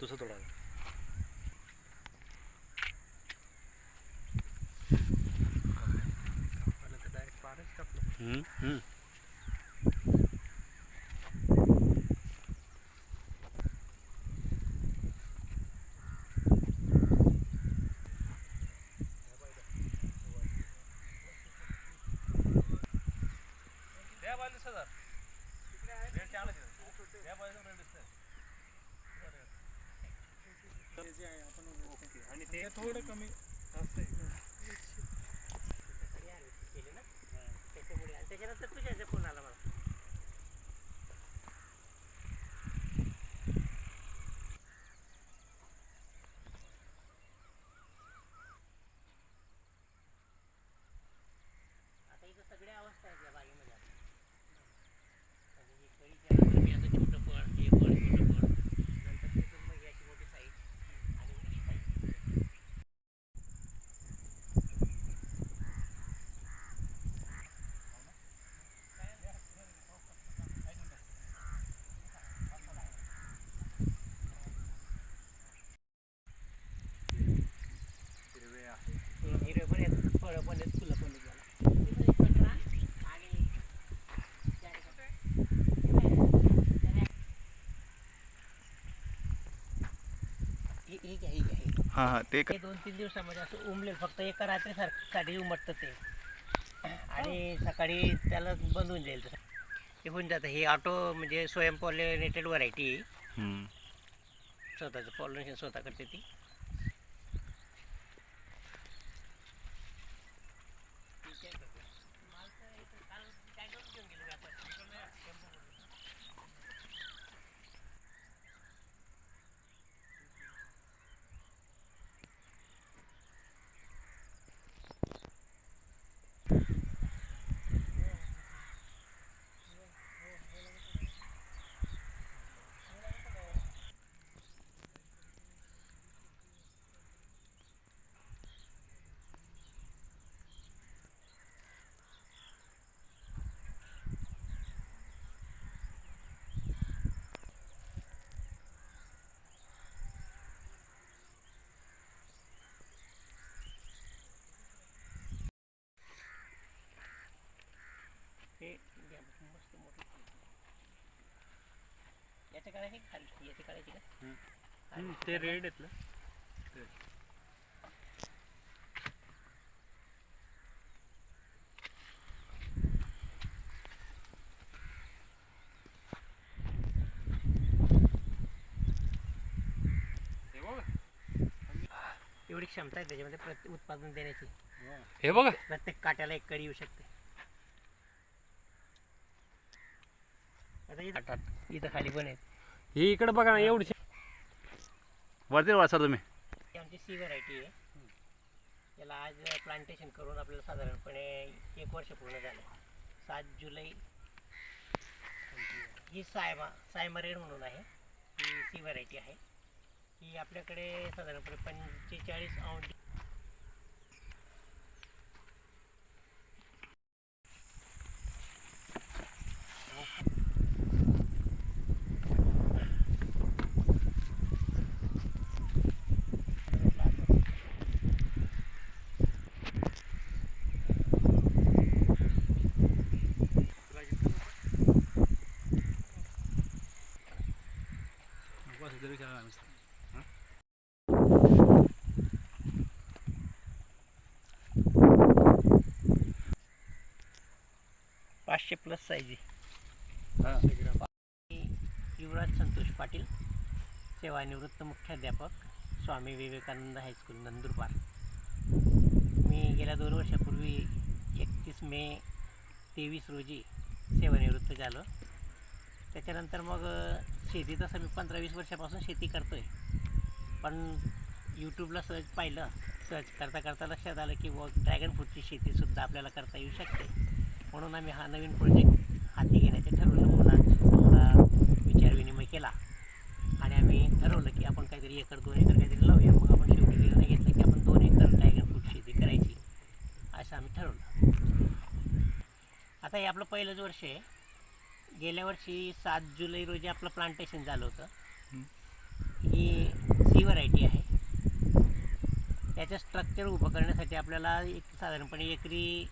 दुसरं थोडा डायरेक्ट पारच कापलं थोडं कमी आणि त्याच्यानंतर तुझ्या फोन आला मला आता इथं सगळ्या अवस्था आहेत या बागेमध्ये आता. म्हणजे ही कळीची अवस्था, मी आता छोटं फळ हे फळ छोटं फळ नंतर तिथून मग याची मोठी साईज आणि मग ही साईज हिरवे आहे. हिरवे पण आहेत फळं पण आहेत फुलं पण आहेत याला. आणि हे हे हे ते दोन तीन दिवसामध्ये असं उमलेल फक्त एका रात्री साठी उमटतं ते आणि सकाळी त्याला बंद होऊन जाईल. हे होऊन जातं हे ऑटो म्हणजे स्वयं पॉलिनेटेड व्हरायटी. स्वतःचं पॉलिनेशन स्वतः करते ती खाली याची का? ते रेड आहेत ना. हे बघा. एवढी क्षमता आहे त्याच्यामध्ये प्रत्येक उत्पादन देण्याची. हे. बघा. प्रत्येक काट्याला एक कडी येऊ शकते. आता इथं इथं खाली पण आहेत. ही इकडे बघा ना एवढी वरती वाचा तुम्ही. ही आमची सी व्हरायटी आहे. याला आज प्लांटेशन करून आपल्याला साधारणपणे एक वर्ष पूर्ण झालं. सात जुलै. ही सायमा सायमा रेड म्हणून आहे. ही सी व्हरायटी आहे. ही आपल्याकडे साधारणपणे पंचेचाळीस औंधी पाचशे प्लस साईज आहे. युवराज संतोष पाटील सेवानिवृत्त मुख्याध्यापक स्वामी विवेकानंद हायस्कूल नंदुरबार. मी गेल्या दोन वर्षापूर्वी एकतीस मे तेवीस रोजी सेवानिवृत्त झालो. त्याच्यानंतर मग शेती तसं मी पंधरा वीस वर्षापासून शेती करतो आहे पण यूट्यूबला सर्च पाहिलं सर्च करता करता लक्षात आलं की व ड्रॅगन फ्रूटची शेतीसुद्धा आपल्याला करता येऊ शकते. म्हणून आम्ही हा नवीन प्रोजेक्ट हाती घेण्याचे ठरवलं. मुलांशी विचारविनिमय केला. आणि आम्ही ठरवलं की आपण काहीतरी एकर दोन एकर काहीतरी लावूया. मग आपण शेवटी निर्णय घेतला की आपण दोन एकर ड्रॅगन फ्रूट शेती करायची. असं आम्ही ठरवलं. आता हे आपलं पहिलंच वर्ष आहे. गेल्या वर्षी सात जुलै रोजी आपलं प्लांटेशन झालं होतं. ही सी व्हरायटी आहे. त्याचं स्ट्रक्चर उभं करण्यासाठी आपल्याला एक साधारणपणे एकरी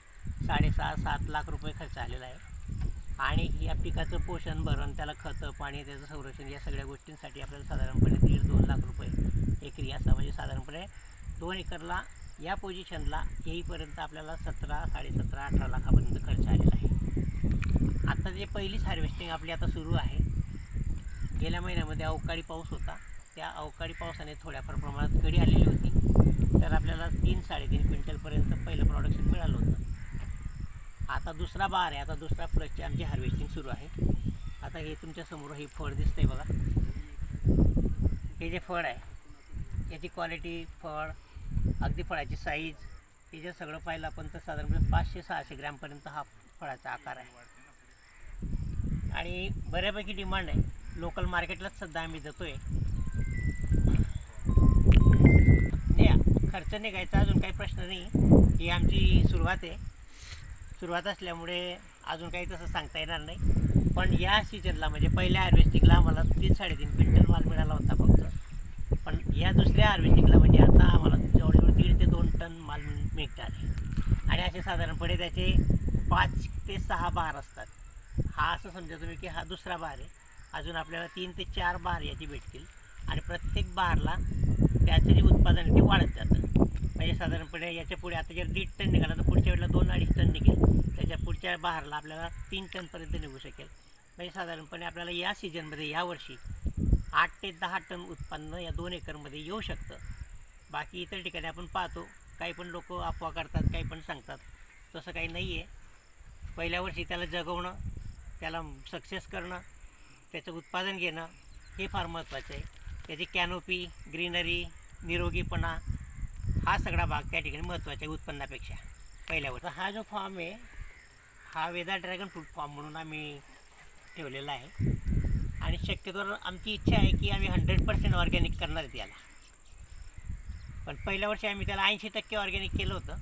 साडेसहा सात लाख रुपये खर्च आलेला आहे. आणि या पिकाचं पोषण भरण त्याला खतं पाणी त्याचं संरक्षण या सगळ्या गोष्टींसाठी आपल्याला साधारणपणे दीड दोन लाख रुपये एकरी असा म्हणजे साधारणपणे दोन एकरला या पोझिशनला येईपर्यंत आपल्याला सतरा साडेसतरा अठरा लाखापर्यंत खर्च आलेला आहे. आता जे पहिलीच हार्वेस्टिंग आपली आता सुरू आहे गेल्या महिन्यामध्ये अवकाळी पाऊस होता. त्या अवकाळी पावसाने थोड्याफार प्रमाणात कडी आलेली होती. तर आपल्याला तीन साडेतीन क्विंटलपर्यंत पहिलं प्रोडक्शन मिळालं होतं. आता दुसरा बार आहे आता दुसरा फ्लसची आमची हार्वेस्टिंग सुरू आहे. आता हे तुमच्यासमोर हे फळ दिसतंय बघा. हे जे फळ आहे याची क्वालिटी फळ अगदी फळाची साईज हे जे सगळं पाहिलं आपण तर साधारणपणे पाचशे सहाशे ग्रॅमपर्यंत हा फळाचा आकार आहे. आणि बऱ्यापैकी डिमांड आहे. लोकल मार्केटलाच सध्या आम्ही जातो आहे खर्च निघायचा अजून काही प्रश्न नाही. ही आमची सुरुवात आहे. सुरुवात असल्यामुळे अजून काही तसं सांगता येणार नाही. पण या सीजनला म्हणजे पहिल्या हार्वेस्टिंगला आम्हाला तीन साडेतीन क्विंटल माल मिळाला होता फक्त. पण या दुसऱ्या हार्वेस्टिंगला म्हणजे आता आम्हाला जवळजवळ दीड ते दोन टन माल मिळ- मिळणार आहे आणि असे साधारणपणे त्याचे पाच ते सहा बार असतात. हा असं समजा तुम्ही की हा दुसरा बार आहे. अजून आपल्याला तीन ते चार बार याची भेटतील. आणि प्रत्येक बारला त्याचं जे उत्पादन आहे ते वाढत जातं. म्हणजे साधारणपणे याच्यापुढे आता जर दीड टन निघाला तर पुढच्या वेळेला दोन अडीच टन निघेल. त्याच्या पुढच्या बहारला आपल्याला तीन टनपर्यंत निघू शकेल. म्हणजे साधारणपणे आपल्याला या सीजनमध्ये यावर्षी आठ ते दहा टन उत्पन्न या दोन एकरमध्ये येऊ शकतं. बाकी इतर ठिकाणी आपण पाहतो काही पण लोक अफवा करतात काही पण सांगतात. तसं काही नाही आहे पहिल्या वर्षी त्याला जगवणं त्याला सक्सेस करणं त्याचं उत्पादन घेणं हे फार महत्त्वाचं आहे. त्याची कॅनोपी ग्रीनरी निरोगीपणा हा सगळा भाग त्या ठिकाणी महत्त्वाचा आहे उत्पन्नापेक्षा. पहिल्या वर्षी हा जो फॉर्म आहे हा वेदा ड्रॅगन फ्रूट फॉर्म म्हणून आम्ही ठेवलेला आहे. आणि शक्यतोवर आमची इच्छा आहे की आम्ही हंड्रेड पर्सेंट ऑर्गॅनिक करणार आहेत याला. पण पहिल्या वर्षी आम्ही त्याला ऐंशी टक्के ऑर्गॅनिक केलं होतं.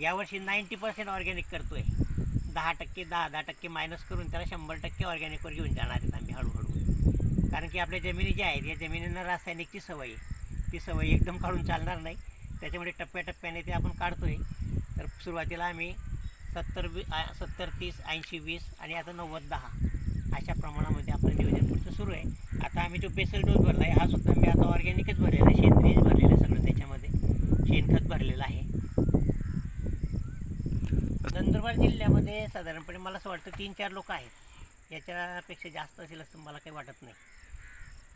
यावर्षी नाईंटी पर्सेंट ऑर्गॅनिक करतो आहे दहा टक्के दहा दहा टक्के मायनस करून त्याला शंभर टक्के ऑर्गॅनिकवर घेऊन जाणार आहेत आम्ही हळूहळू. कारण की आपल्या जमिनी ज्या आहेत या जमिनींना रासायनिकची सवय आहे. ती सवय एकदम काढून चालणार नाही. त्याच्यामुळे टप्प्याटप्प्याने ते आपण काढतो आहे तर सुरुवातीला आम्ही सत्तर वी सत्तर तीस ऐंशी वीस आणि आता नव्वद दहा अशा प्रमाणामध्ये आपलं नियोजन पुढचं सुरू आहे. आता आम्ही जो बेसल डोस भरला आहे हा सुद्धा मी आता ऑर्गॅनिकच भरलेला आहे. सेंद्रियच भरलेलं आहे सगळं त्याच्यामध्ये. शेणखत भरलेलं आहे नंदुरबार जिल्ह्यामध्ये साधारणपणे मला असं वाटतं तीन चार लोक आहेत. याच्यापेक्षा जास्त असेल असं मला काही वाटत नाही.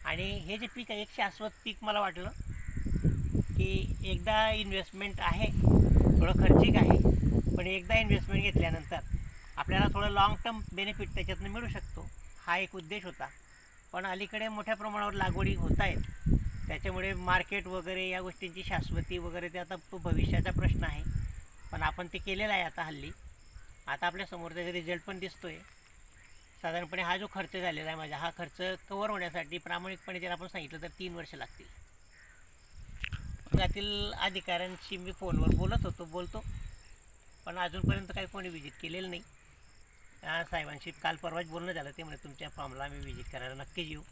आणि हे जे पीक आहे एक शाश्वत पीक मला वाटलं की एकदा इन्व्हेस्टमेंट आहे थोडं खर्चिक आहे पण एकदा इन्व्हेस्टमेंट घेतल्यानंतर आपल्याला थोडं लाँग टर्म बेनिफिट त्याच्यातनं मिळू शकतो. हा एक उद्देश होता. पण अलीकडे मोठ्या प्रमाणावर लागवडी होत आहेत. त्याच्यामुळे मार्केट वगैरे या गोष्टींची शाश्वती वगैरे ते आता तो भविष्याचा प्रश्न आहे. पण आपण ते केलेलं आहे आता हल्ली. आता आपल्यासमोर त्याचा रिझल्ट पण दिसतो आहे साधारणपणे हा जो खर्च झालेला आहे माझा हा खर्च कवर होण्यासाठी प्रामाणिकपणे जर आपण सांगितलं तर तीन वर्ष लागतील. त्यातील अधिकाऱ्यांशी मी फोनवर बोलत होतो बोलतो पण अजूनपर्यंत काही कोणी विजिट केलेलं नाही. साहेबांशी काल परवाच बोलणं झालं ते म्हणे तुमच्या फॉर्मला आम्ही विजिट करायला नक्कीच येऊ.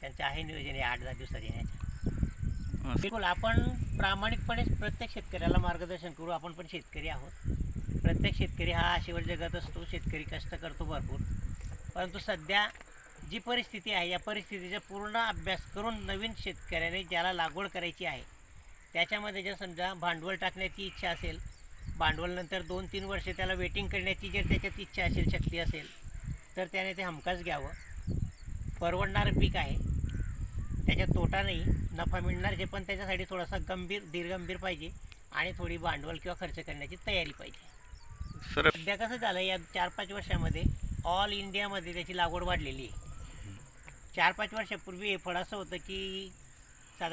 त्यांचं आहे नियोजन आहे आठ दहा दिवसात येण्याचं. बिलकुल आपण प्रामाणिकपणे प्रत्येक शेतकऱ्याला मार्गदर्शन करू आपण पण शेतकरी आहोत. प्रत्येक शेतकरी हा आशेवर जगत असतो शेतकरी कष्ट करतो भरपूर. परंतु सध्या जी परिस्थिती आहे या परिस्थितीचा पूर्ण अभ्यास करून नवीन शेतकऱ्याने ज्याला लागवड करायची आहे त्याच्यामध्ये जर समजा भांडवल टाकण्याची इच्छा असेल भांडवलनंतर दोन तीन वर्षे त्याला वेटिंग करण्याची जर त्याच्यात इच्छा असेल शक्ती असेल तर त्याने ते हमखास घ्यावं. परवडणारं पीक आहे. त्याच्यात तोटा नाही नफा मिळणार जे पण त्याच्यासाठी थोडासा गंभीर धीरगंभीर पाहिजे आणि थोडी भांडवल किंवा खर्च करण्याची तयारी पाहिजे. सर सध्या कसं झालं या चार पाच वर्षामध्ये ऑल इंडियामध्ये त्याची लागवड वाढलेली आहे. चार पाच वर्षापूर्वी हे फळ असं होतं की